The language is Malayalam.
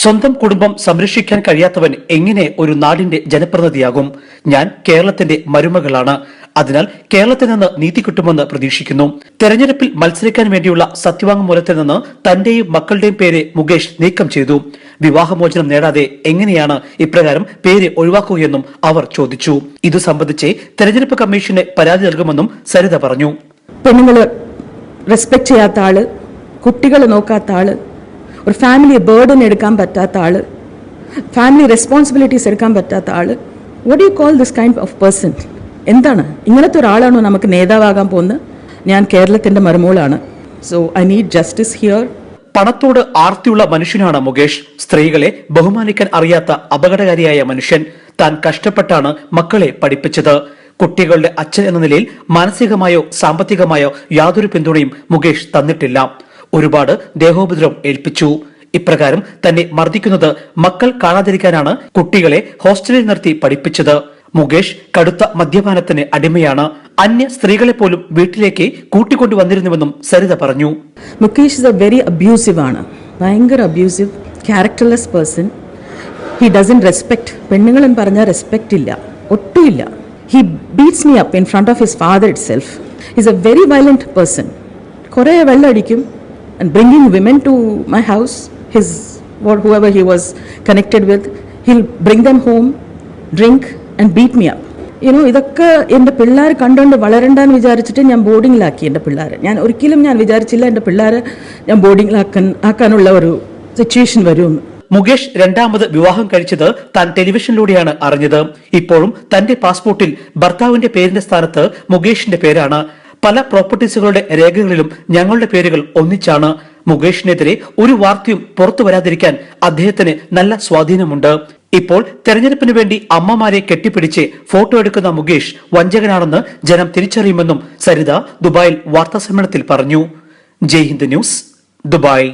സ്വന്തം കുടുംബം സംരക്ഷിക്കാൻ കഴിയാത്തവൻ എങ്ങനെ ഒരു നാടിന്റെ ജനപ്രതിനിധിയാകും? ഞാൻ കേരളത്തിന്റെ മരുമകളാണ്. അതിനാൽ കേരളത്തിൽ നിന്ന് നീതി കിട്ടുമെന്ന് പ്രതീക്ഷിക്കുന്നു. തെരഞ്ഞെടുപ്പിൽ മത്സരിക്കാൻ വേണ്ടിയുള്ള സത്യവാങ്മൂലത്തിൽ നിന്ന് തന്റെയും മക്കളുടെയും പേര് മുകേഷ് നീക്കം ചെയ്തു. വിവാഹമോചനം നേടാതെ എങ്ങനെയാണ് ഇപ്രകാരം പേര് ഒഴിവാക്കുകയെന്നും അവർ ചോദിച്ചു. ഇതു സംബന്ധിച്ച് തെരഞ്ഞെടുപ്പ് കമ്മീഷന് പരാതി നൽകുമെന്നും സരിത പറഞ്ഞു. പെണ്ണുങ്ങൾ റെസ്പെക്ട് ചെയ്യാത്ത ആൾ കുട്ടികളെ നോക്കാത്ത ആൾ ഒരു ഫാമിലി ബേർഡൻ എടുക്കാൻ പറ്റാത്ത ആൾ ഫാമിലി റെസ്പോൺസിബിലിറ്റീസ് എടുക്കാൻ പറ്റാത്ത ആൾ what you call this kind of person എന്താണ്? ഇങ്ങനത്തെ ഒരാളാണോ നമുക്ക് നേതാവാകാൻ പോകുന്നത്? ഞാൻ കേരളത്തിന്റെ മരുമോളാണ് so I need justice here പണത്തോട് ആർത്തിയുള്ള മനുഷ്യനാണ് മുകേഷ്. സ്ത്രീകളെ ബഹുമാനിക്കാൻ അറിയാത്ത അപകടകാരിയായ മനുഷ്യൻ താൻ കഷ്ടപ്പെട്ടാണ് മക്കളെ പഠിപ്പിച്ചത്. കുട്ടികളുടെ അച്ഛൻ എന്ന നിലയിൽ മാനസികമായോ സാമ്പത്തികമായോ യാതൊരു പിന്തുണയും മുകേഷ് തന്നിട്ടില്ല. ഒരുപാട് ദേഹോപദ്രവം ഏൽപ്പിച്ചു. ഇപ്രകാരം തന്നെ മർദ്ദിക്കുന്നത് മക്കൾ കാണാതിരിക്കാനാണ് കുട്ടികളെ ഹോസ്റ്റലിൽ നിർത്തി പഠിപ്പിച്ചത്. മുകേഷ് കടുത്ത മദ്യപാനത്തിന് അടിമയാണ്. അന്യ സ്ത്രീകളെ പോലും വീട്ടിലേക്ക് കൂട്ടിക്കൊണ്ടുവന്നിരുന്നുവെന്നും സരിത പറഞ്ഞു. Mukesh is a very abusive ആണ്. ഭയങ്കര abusive characterless person he doesn't respect പെണ്ണുങ്ങളെന്ന് പറഞ്ഞാൽ റെസ്പെക്റ്റ് ഇല്ല ഒട്ടുമില്ല he beats me up in front of his father itself is a very violent person കുറേ വെള്ളമടിക്കും and bringing women to my house, his or whoever he was connected with, he'll bring them home, drink, and beat me up. You know ഇതൊക്കെ എന്റെ പിള്ളേർ കണ്ടുകൊണ്ട് വളരണ്ടെന്ന് വിചാരിച്ചിട്ട് ഞാൻ ബോർഡിങ്ങിലാക്കി എന്റെ പിള്ളേർ ഞാൻ ഒരിക്കലും ഞാൻ വിചാരിച്ചില്ല എന്റെ പിള്ളേരെ ഞാൻ ബോർഡിങ്ങിലാക്കാൻ ആക്കാനുള്ള ഒരു സിറ്റുവേഷൻ വരുമെന്ന് മുകേഷ് രണ്ടാമത് വിവാഹം കഴിച്ചത് താൻ ടെലിവിഷനിലൂടെയാണ് അറിഞ്ഞത്. ഇപ്പോഴും തന്റെ പാസ്പോർട്ടിൽ ഭർത്താവിന്റെ പേരിന്റെ സ്ഥാനത്ത് മുകേഷിന്റെ പേരാണ്. പല പ്രോപ്പർട്ടീസുകളുടെ രേഖകളിലും ഞങ്ങളുടെ പേരുകൾ ഒന്നിച്ചാണ്. മുകേഷിനെതിരെ ഒരു വാർത്തയും പുറത്തു വരാതിരിക്കാൻ അദ്ദേഹത്തിന് നല്ല സ്വാധീനമുണ്ട്. ഇപ്പോൾ തെരഞ്ഞെടുപ്പിന് വേണ്ടി അമ്മമാരെ കെട്ടിപ്പിടിച്ച് ഫോട്ടോ എടുക്കുന്ന മുകേഷ് വഞ്ചകനാണെന്ന് ജനം തിരിച്ചറിയുമെന്നും സരിത ദുബായിൽ വാർത്താ സമ്മേളനത്തിൽ പറഞ്ഞു. Jai Hind news Dubai.